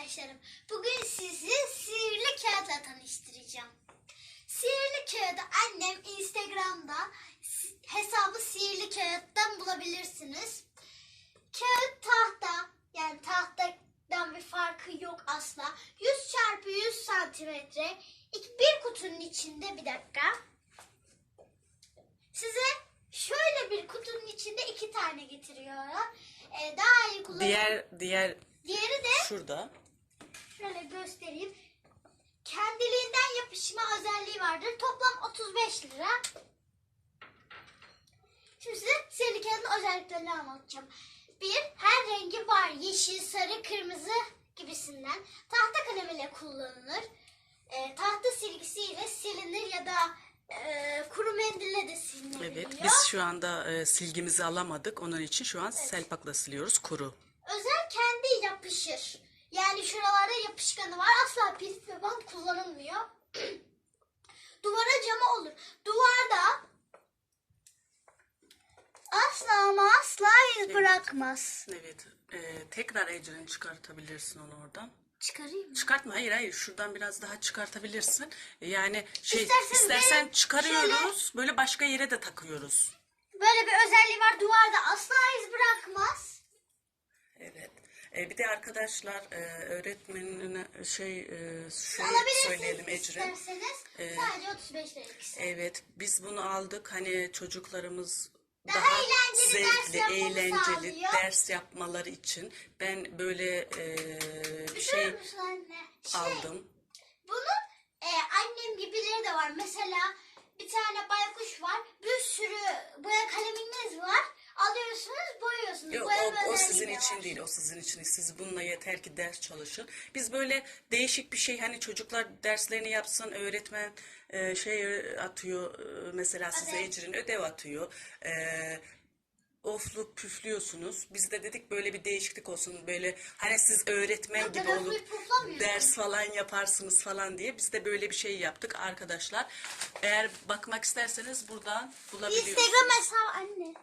arkadaşlarım. Bugün sizi sihirli kağıtla tanıştıracağım. Sihirli kağıdı annem Instagram'da hesabı sihirli kağıttan bulabilirsiniz. Kağıt tahta yani tahtadan bir farkı yok asla. 100 çarpı 100 santimetre. Bir kutunun içinde bir dakika. Size şöyle bir kutunun içinde iki tane getiriyorlar. Ee, daha iyi kullanın. Diğer diğer Diğeri de şurada. Şöyle göstereyim. Kendiliğinden yapışma özelliği vardır. Toplam 35 lira. Şimdi size sihirli kağıdın özelliklerini anlatacağım. Bir, her rengi var. Yeşil, sarı, kırmızı gibisinden. Tahta kalemiyle kullanılır. Ee, tahta silgisiyle silinir ya da e, kuru mendille de silinebiliyor. Evet biz şu anda e, silgimizi alamadık. Onun için şu an selpakla siliyoruz kuru. Özel kendi yapışır. Yani şuralarda yapışkanı var. Asla pil ve bant kullanılmıyor. Duvara cama olur. Duvarda asla ama asla iz bırakmaz. Evet. e, tekrar ecrini çıkartabilirsin onu oradan. Çıkarayım mı? Çıkartma hayır hayır şuradan biraz daha çıkartabilirsin. Yani şey İstersen istersen çıkarıyoruz böyle başka yere de takıyoruz. Böyle bir özelliği var. Duvarda asla iz bırakmaz. Evet. E, bir de arkadaşlar e, öğretmenine şey e, Alabilirsiniz söyleyelim Ecrin. isterseniz. Sadece 35 lira ikisi. Evet, biz bunu aldık. Hani çocuklarımız Daha eğlenceli ders zevkli, yapmamı eğlenceli sağlıyor. ders yapmaları için ben böyle e, bir şey musun anne? Şey, aldım. Bunun e, annem gibileri de var. Mesela bir tane baykuş var. Bir sürü Yok, Boya o, o sizin için değil, o sizin için değil. Siz bununla yeter ki ders çalışın. Biz böyle değişik bir şey hani çocuklar derslerini yapsın, öğretmen e, şey atıyor, e, mesela size Evet. Ecrin ödev atıyor. E, ofluk püflüyorsunuz. Biz de dedik böyle bir değişiklik olsun. Böyle hani siz öğretmen Yok, gibi olup ders falan yaparsınız falan diye biz de böyle bir şey yaptık arkadaşlar. Eğer bakmak isterseniz buradan bulabiliyorsunuz. Instagram hesabı anne.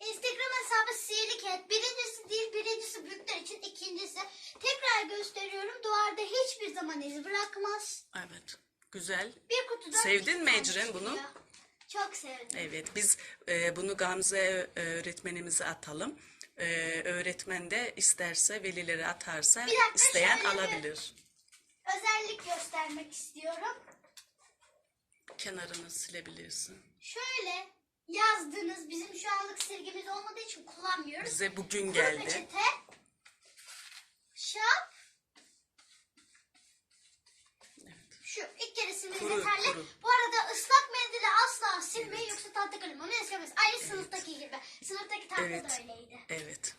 Instagram hesabı sihirli kağıt. Birincisi değil, birincisi büyükler için, ikincisi tekrar gösteriyorum. Duvarda hiçbir zaman iz bırakmaz. Evet. Güzel. Bir kutudan Sevdin iki mi tane Ecrin bunu? çıkıyor. Çok sevdim. Evet, biz e, bunu Gamze e, öğretmenimize atalım. E, öğretmen de isterse velilere atarsa Bir dakika, isteyen şöyle bir- alabilir. Özellik göstermek istiyorum. Kenarını silebilirsin. Şöyle yazdığınız bizim şu anlık silgimiz olmadığı için kullanmıyoruz. Bize bugün Kuru geldi. peçete, şap, şu ilk keresinde Kuru, yeterli. kuru. Bu arada ıslak mendili asla silmeyin yoksa tahta kalem onu eskemez. Aynı sınıftaki gibi. Sınıftaki tahta da öyleydi. Evet.